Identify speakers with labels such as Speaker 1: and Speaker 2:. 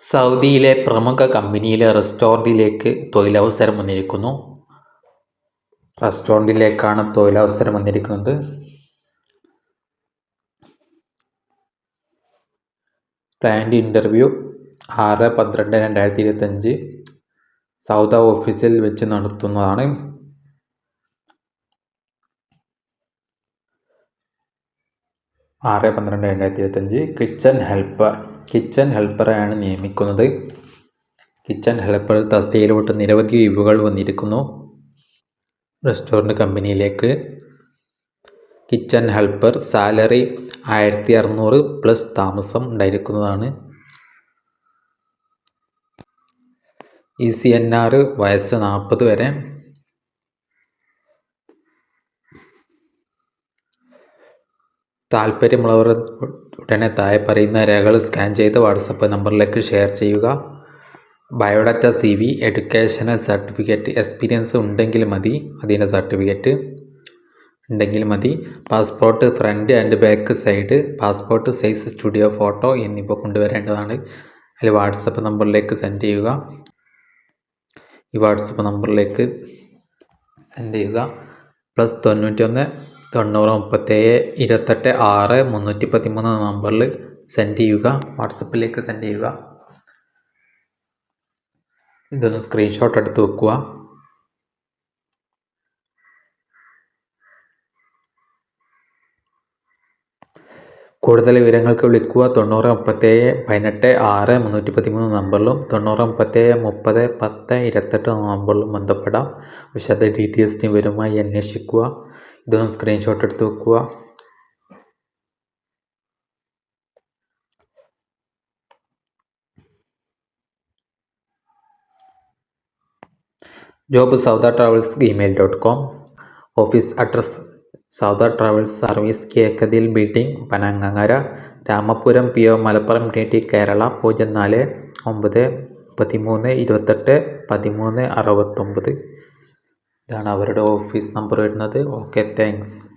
Speaker 1: സൗദിയിലെ പ്രമുഖ കമ്പനിയിലെ റെസ്റ്റോറന്റിലേക്ക് തൊഴിലവസരം വന്നിരിക്കുന്നു. റെസ്റ്റോറന്റിലേക്കാണ് തൊഴിലവസരം വന്നിരിക്കുന്നത്. ക്ലയന്റ് ഇന്റർവ്യൂ ആറ് പന്ത്രണ്ട് രണ്ടായിരത്തി ഇരുപത്തഞ്ച്. സൗദ ഓഫീസിൽ വെച്ച് നടത്തുന്നതാണ്. ആറ് പന്ത്രണ്ട് രണ്ടായിരത്തി ഇരുപത്തഞ്ച് കിച്ചൺ ഹെൽപ്പർ. കിച്ചൺ ഹെൽപ്പറെയാണ് നിയമിക്കുന്നത്. കിച്ചൺ ഹെൽപ്പർ തസ്തികയിലോട്ട് നിരവധി ഒഴിവുകൾ വന്നിരിക്കുന്നു. റെസ്റ്റോറന്റ് കമ്പനിയിലേക്ക്. കിച്ചൺ ഹെൽപ്പർ സാലറി ആയിരത്തി അറുന്നൂറ് പ്ലസ് താമസം ഉണ്ടായിരിക്കുന്നതാണ്. ഇ സി എൻ ആർ വയസ്സ് നാൽപ്പത് വരെ. താല്പര്യമുള്ളവർ ഉടനെ താഴെ പറയുന്ന രേഖകൾ സ്കാൻ ചെയ്ത് വാട്സപ്പ് നമ്പറിലേക്ക് ഷെയർ ചെയ്യുക. Biodata C V educational certificate experience ഉണ്ടെങ്കിൽ മതി. അതിന്റെ സർട്ടിഫിക്കറ്റ് ഉണ്ടെങ്കിൽ മതി. Passport front and back side passport size studio photo എന്നിവ കൊണ്ടുവരേണ്ടതാണ്. അതിൽ വാട്സപ്പ് നമ്പറിലേക്ക് സെൻഡ് ചെയ്യുക. ഈ വാട്സപ്പ് നമ്പറിലേക്ക് സെൻഡ് ചെയ്യുക. പ്ലസ് തൊണ്ണൂറ്റി ഒന്ന് തൊണ്ണൂറ് മുപ്പത്തേഴ് ഇരുപത്തെട്ട് ആറ് മുന്നൂറ്റി പതിമൂന്ന് നമ്പറിൽ സെൻഡ് ചെയ്യുക. വാട്സപ്പിലേക്ക് സെൻഡ് ചെയ്യുക. ഇതൊന്ന് സ്ക്രീൻഷോട്ട് എടുത്ത് വെക്കുക. കൂടുതൽ വിവരങ്ങൾക്ക് വിളിക്കുക. തൊണ്ണൂറ് മുപ്പത്തേഴ് പതിനെട്ട് ആറ് മുന്നൂറ്റി പതിമൂന്ന് നമ്പറിലും തൊണ്ണൂറ് മുപ്പത്തേഴ് മുപ്പത് പത്ത് ഇരുപത്തെട്ട് നമ്പറിലും ബന്ധപ്പെടാം. വിശദ ഡീറ്റെയിൽസിന് വിവരമായി അന്വേഷിക്കുക. ഇതൊന്ന് സ്ക്രീൻഷോട്ട് എടുത്ത് വെക്കുക job Sauda travels email dot com office address Sauda travels service Kekkathil building Panangangara Ramapuram P O Malappuram T T Kerala പൂജ്യം നാല് ഒമ്പത് പതിമൂന്ന് ഇരുപത്തെട്ട് പതിമൂന്ന് അറുപത്തൊമ്പത്. ഇതാണ് അവരുടെ ഓഫീസ് നമ്പർ വരുന്നത്. Okay thanks